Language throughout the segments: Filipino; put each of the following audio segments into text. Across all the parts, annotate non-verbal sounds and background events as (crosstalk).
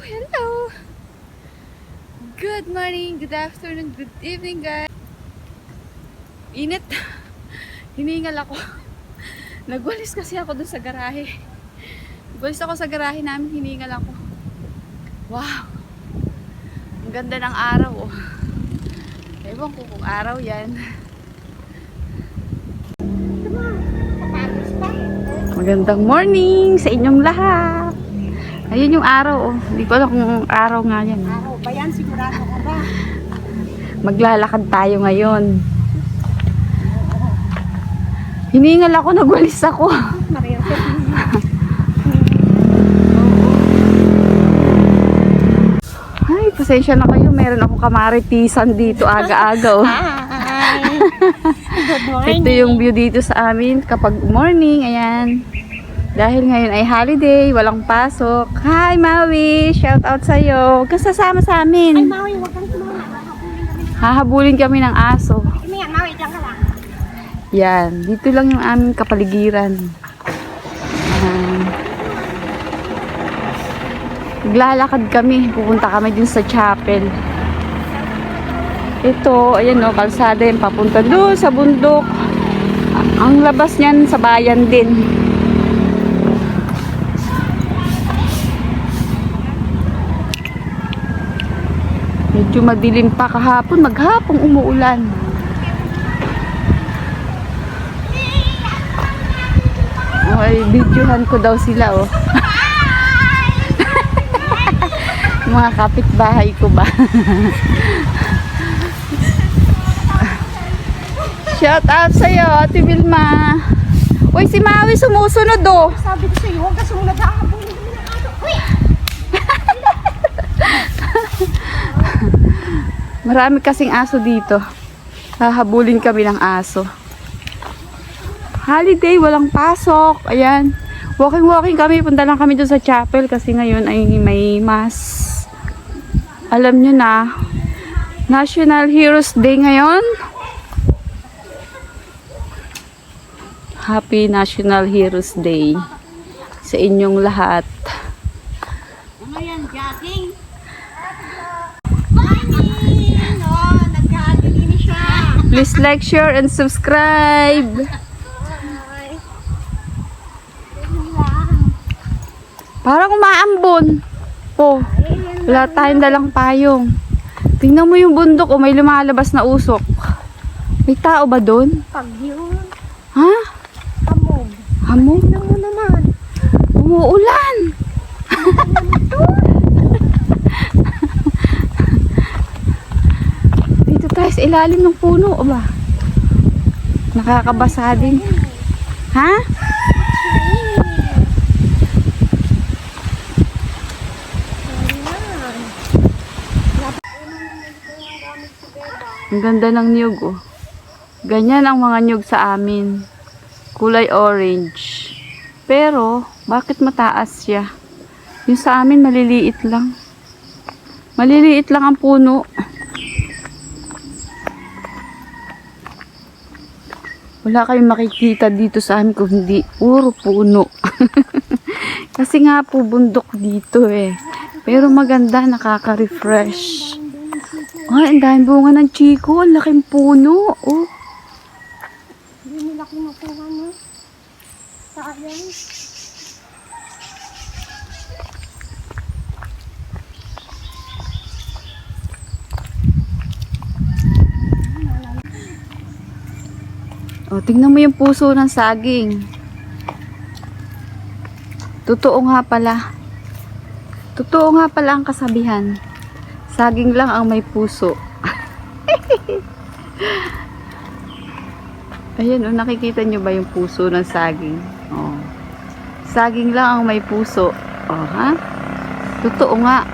Hello! Good morning, good afternoon, good evening guys. Init. (laughs) Hiningal ako. (laughs) Nagwalis kasi ako dun sa garahe. Nagwalis ako sa garahe namin, hiningal ako. Wow! Ang ganda ng araw oh. Ewan ko kung araw yan. Magandang morning sa inyong lahat. Ayun yung araw oh. Hindi ko alam kung araw nga yan. Araw ba yan? Sigurado ka ba? Maglalakad tayo ngayon. Hiningal ako, nagwalis ako. (laughs) Ay, pasensya na kayo. Meron akong kamaritisan dito aga-aga. Oh. Hi! (laughs) Good morning. Ito yung view dito sa amin kapag morning. Ayan. Dahil ngayon ay holiday, walang pasok. Hi, Maui! Shout out sa'yo. Huwag kang sasama sa Ay, amin. Maui, huwag kang tumama. Hahabulin kami ng aso. Kami yan, Maui, dyan ka lang. Yan. Dito lang yung aming kapaligiran. Ayan. Maglalakad kami. Pupunta kami din sa chapel. Ito, ayan o, kalsada yung papunta doon sa bundok. Ang labas niyan sa bayan din. Medyo madilim pa kahapon. Maghapong umuulan. Ay, videohan ko daw sila, oh. (laughs) Mga kapitbahay ko ba? (laughs) Shout out sa'yo, Ate Vilma. Uy, si Maui sumusunod, oh. Sabi ko sa'yo, huwag ka sumunod. Ng aso. Uy! Marami kasing aso dito. Hahabulin kami ng aso. Holiday, walang pasok. Ayan. Walking-walking kami. Punta lang kami doon sa chapel kasi ngayon ay may mass. Alam nyo na, National Heroes Day ngayon. Happy National Heroes Day sa inyong lahat. Ano yan, jogging? Morning! Oh, nag-jogging siya. Please like, share, and subscribe. Parang umaambon. Oh, wala tayong dalang payong. Tingnan mo yung bundok, oh, may lumalabas na usok. May tao ba doon? Pag yun, Ha? kamog. Hamog? Tignan mo naman. Umuulan! Dito tayo sa ilalim ng puno, o ba? Nakakabasa din. Ha? Ang ganda ng niyog, oh. Ganyan ang mga niyog sa amin. Kulay orange. Pero, bakit mataas siya? Yung sa amin, maliliit lang. Maliliit lang ang puno. Wala kayong makikita dito sa amin kung hindi puro puno. (laughs) Kasi nga po bundok dito eh. Pero maganda, nakaka-refresh. Ay, ang daming bunga ng chiko. Ang laking puno. Oh. Hindi nila kinukuha no? Sayang. O, tingnan mo yung puso ng saging. Totoo nga pala. Totoo nga pala ang kasabihan. Saging lang ang may puso. (laughs) Ayan, o, nakikita nyo ba yung puso ng saging? O. Saging lang ang may puso. O, ha? Totoo nga.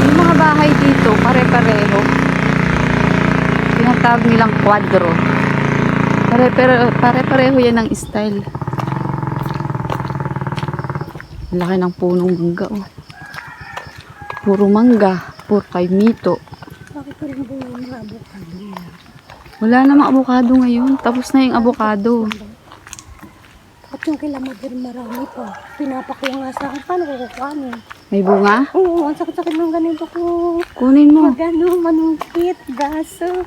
Yung mga bahay dito, pare-pareho tinatawag nilang quadro. Pare-pareho pare pareho yan ng style. Laki ng punong mangga, oh. Puro mangga, puro kay mito. Bakit ko rin avocado? Wala namang avocado ngayon. Tapos na yung avocado. At yung kay Lamader marami pa. Pinapakuha nga sa akin. Paano ko kukuhanin? May bunga? Oo, ang sakit-sakit ng ganito ko. Kunin mo. Magano, manungkit, gaso.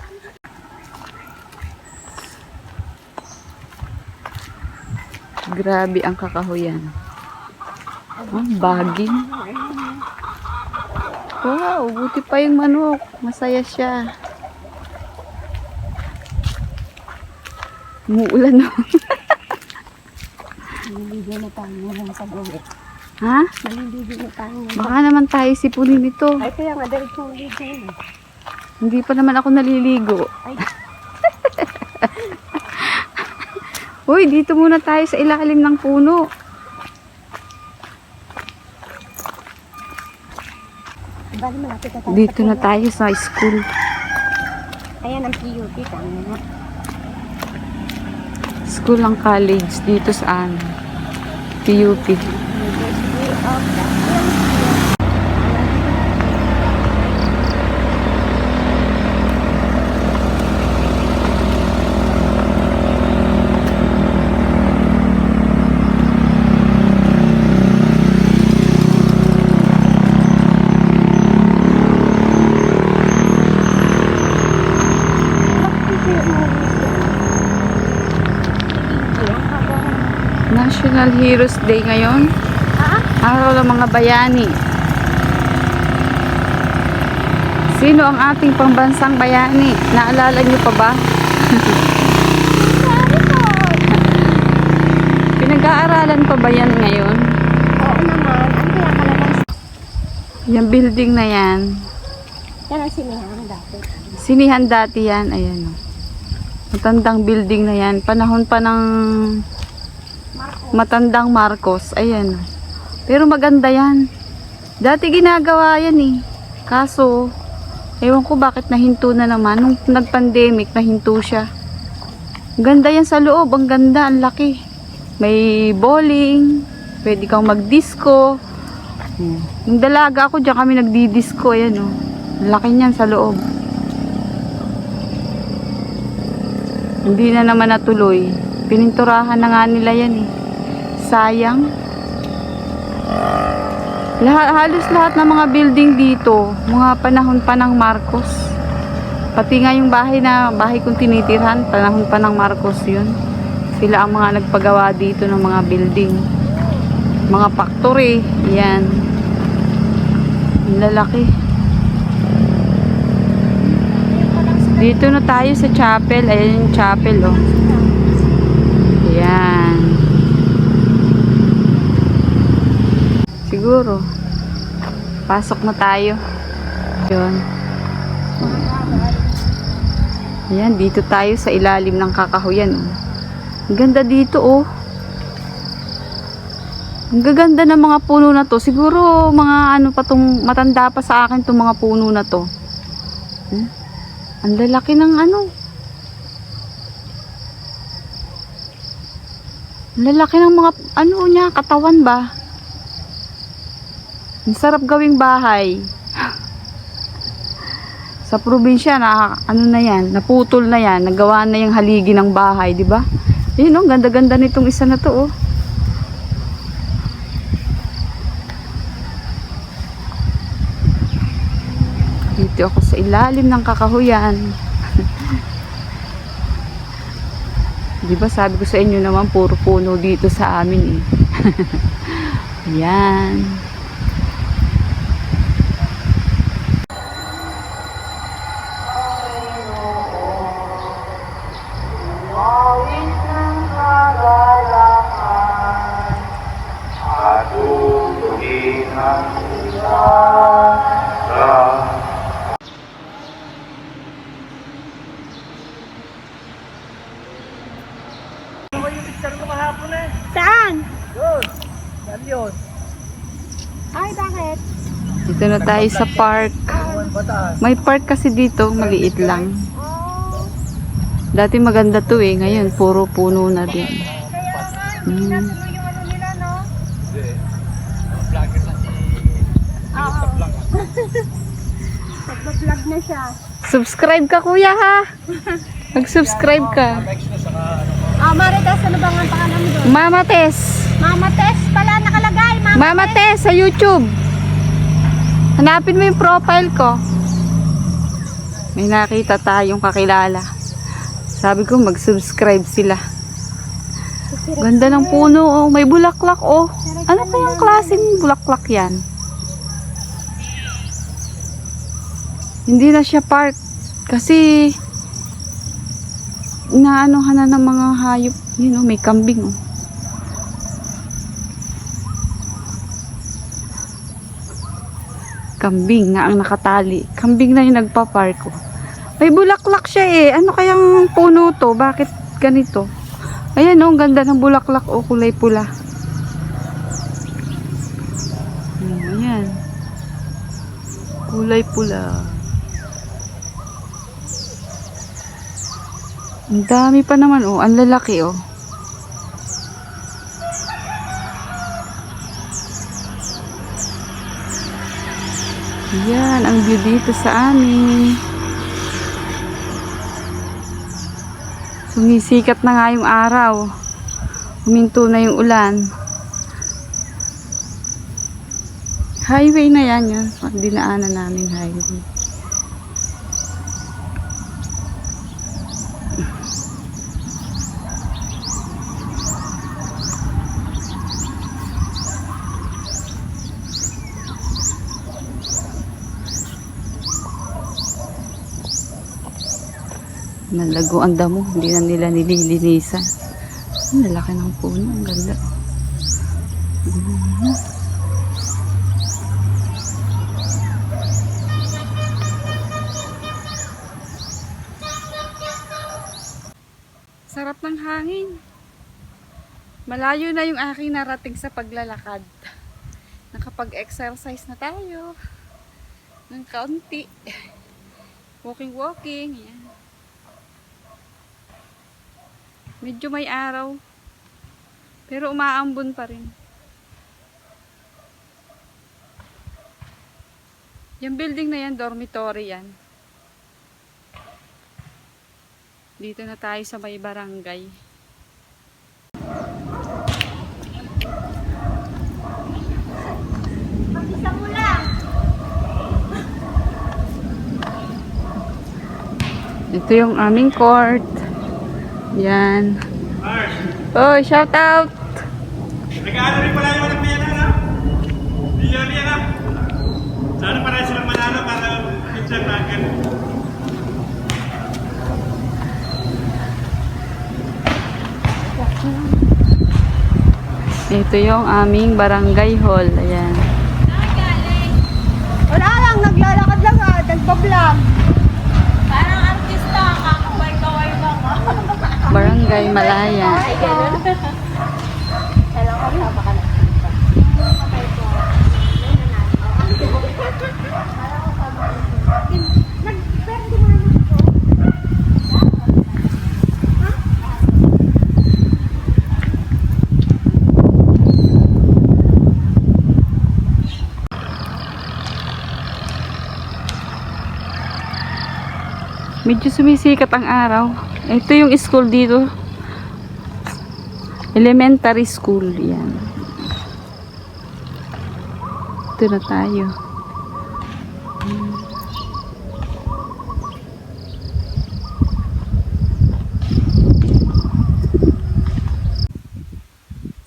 Grabe ang kakahuyan. Ah, baging. Wow, buti pa yung manok. Masaya siya. Umuulan no. Naliligo na tayo ngayon sa gabi. ha? Naliligo na tayo. Baka naman tayo sipunin ito. Ay, kaya nga, dahil na. Hindi pa naman ako naliligo. Ay, Uy, dito muna tayo sa ilalim ng puno. Dito na tayo sa school. Ayan ang PUP, tama. School ang college dito sa. PUP. University National Heroes Day ngayon. Ha? Araw ng mga bayani. Sino ang ating pambansang bayani? Naalala niyo pa ba? (laughs) Pinag-aaralan pa ba yan ngayon? Oo naman. Ano kaya kalaman? Yung building na yan. Yan ang sinihan dati. Sinihan dati yan. Ayan o. Matandang building na yan. Panahon pa ng. Matandang Marcos. Ayan. Pero maganda yan. Dati ginagawa yan eh. Kaso, ewan ko bakit nahinto na naman. Nung nag-pandemic, nahinto siya. Ganda yan sa loob. Ang ganda. Ang laki. May bowling. Pwede kang mag-disco. Hmm. Dalaga ako, dyan kami nagdi-disco. Ayan o. Ang laki niyan sa loob. Hindi na naman natuloy. Pininturahan na nga nila yan eh. Sayang. Lahat, halos lahat ng mga building dito, mga panahon pa ng Marcos. Pati nga yung bahay na bahay kong tinitirhan, panahon pa ng Marcos yun. Sila ang mga nagpagawa dito ng mga building. Mga factory, yan. Lalaki. Dito na tayo sa chapel. Ayan yung chapel, oh. Ayan. Siguro. Pasok na tayo. Yun. Ayan, dito tayo sa ilalim ng kakahuyan. Oh. Ang ganda dito, oh. Ang gaganda ng mga puno na to. Siguro, mga ano pa tong, matanda pa sa akin tong mga puno na to. Hmm? Ang lalaki ng ano. Ang lalaki ng mga, ano niya, katawan ba? Ang sarap gawing bahay. Sa probinsya, na, ano na yan, naputol na yan, nagawa na yung haligi ng bahay, di ba? Yun, oh, ganda-ganda nitong isa na to, oh. Dito ako sa ilalim ng kakahuyan. (laughs) Di ba sabi ko sa inyo naman puro puno dito sa amin eh. (laughs) Yan. Ay, bakit? Dito na tayo sa park. May park kasi dito, maliit lang. Oh, Dati maganda to eh, ngayon puro puno na din. kaya nga. Mm. Natuloy yung ano. Nagpa-vlog (laughs) na siya. Subscribe ka kuya ha. Mag-subscribe ka. Oo, Oh, Marites, ano bang ang pangalan mo doon? Mama Tess. Mama Tess pala nakalagay. Mama, Mama Tess sa YouTube. Hanapin mo yung profile ko. May nakita tayong kakilala. Sabi ko mag-subscribe sila. Ganda ng puno oh. May bulaklak oh. Ano kayang klaseng bulaklak yan? Hindi na siya park. Kasi inaanohan na ng mga hayop. Yun oh, may kambing oh. Kambing nga ang nakatali. Kambing na yung nagpa-park oh. May bulaklak siya eh. Ano kayang puno to? Bakit ganito? Ayan oh, ganda ng bulaklak oh, kulay pula. Ayan. Kulay pula. Ang dami pa naman oh, ang lalaki oh. Yan, ang view dito sa amin. Sumisikat na nga yung araw. Huminto na yung ulan. Highway na yan. Pag dinaanan namin highway. Nalago ang damo. Hindi na nila nililinisan. Ang lalaki ng puno. Ang ganda. Sarap ng hangin. Malayo na yung aking narating sa paglalakad. Nakapag-exercise na tayo. Ng kaunti. Walking, walking. Yan. Medyo may araw. Pero umaambon pa rin. Yung building na yan, dormitory yan. Dito na tayo sa may barangay. Ito yung aming court. Yan. Oh, shout out. Nag-aaral rin pala yung anak niya na, no? Hindi yun yan, no? Sana para silang manalo para picture natin. Ito yung aming barangay hall. Ayan. Wala lang, naglalakad lang ah. Nagpa-vlog. Barangay Malaya. Medyo sumisikat ang araw. Ito yung school dito. Elementary school. Yan. Ito na tayo.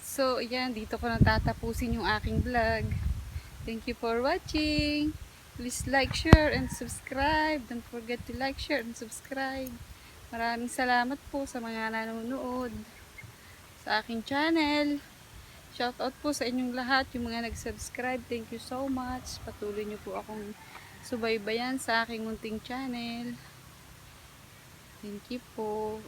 So, ayan, dito ko natatapusin yung aking vlog. Thank you for watching. Please like, share, and subscribe. Don't forget to like, share, and subscribe. Maraming salamat po sa mga nanonood sa aking channel. Shout out po sa inyong lahat, yung mga nag-subscribe. Thank you so much. Patuloy niyo po akong subaybayan sa aking munting channel. Thank you po.